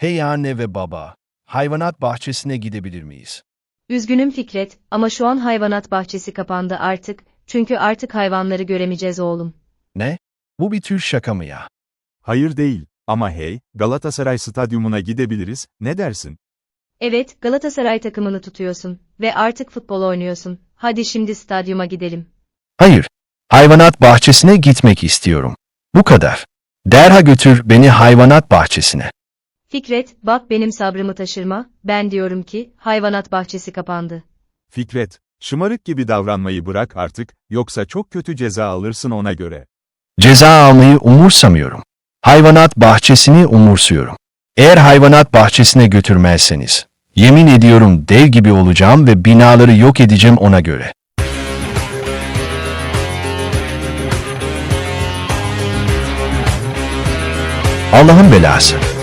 Hey anne ve baba, hayvanat bahçesine gidebilir miyiz? Üzgünüm Fikret, ama şu an hayvanat bahçesi kapandı artık, çünkü artık hayvanları göremeyeceğiz oğlum. Ne? Bu bir tür şaka mı ya? Hayır değil. Ama hey, Galatasaray stadyumuna gidebiliriz, ne dersin? Evet, Galatasaray takımını tutuyorsun ve artık futbol oynuyorsun. Hadi şimdi stadyuma gidelim. Hayır, hayvanat bahçesine gitmek istiyorum. Bu kadar. Derha götür beni hayvanat bahçesine. Fikret, bak benim sabrımı taşırma, ben diyorum ki, hayvanat bahçesi kapandı. Fikret, şımarık gibi davranmayı bırak artık, yoksa çok kötü ceza alırsın ona göre. Ceza almayı umursamıyorum. Hayvanat bahçesini umursuyorum. Eğer hayvanat bahçesine götürmezseniz, yemin ediyorum dev gibi olacağım ve binaları yok edeceğim ona göre. Allah'ın belası.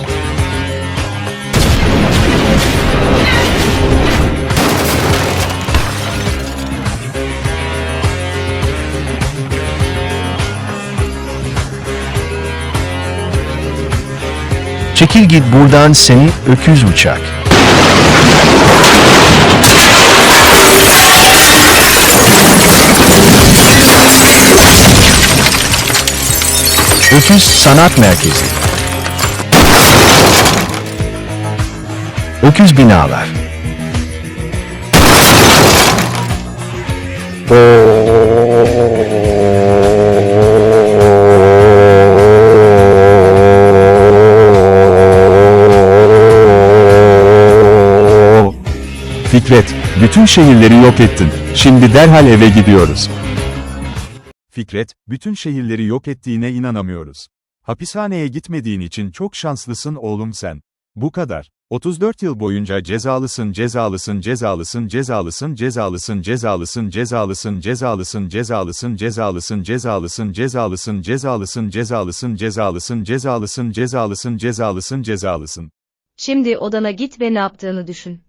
Çekil git buradan seni öküz uçak. Öküz Sanat Merkezi. Öküz binalar. Fikret, bütün şehirleri yok ettin. Şimdi derhal eve gidiyoruz. Fikret, bütün şehirleri yok ettiğine inanamıyoruz. Hapishaneye gitmediğin için çok şanslısın oğlum sen. Bu kadar. 34 yıl boyunca cezalısın, cezalısın, cezalısın, cezalısın, cezalısın, cezalısın, cezalısın, cezalısın, cezalısın, cezalısın, cezalısın, cezalısın, cezalısın, cezalısın, cezalısın, cezalısın, cezalısın, cezalısın, cezalısın. Şimdi odana git ve ne yaptığını düşün.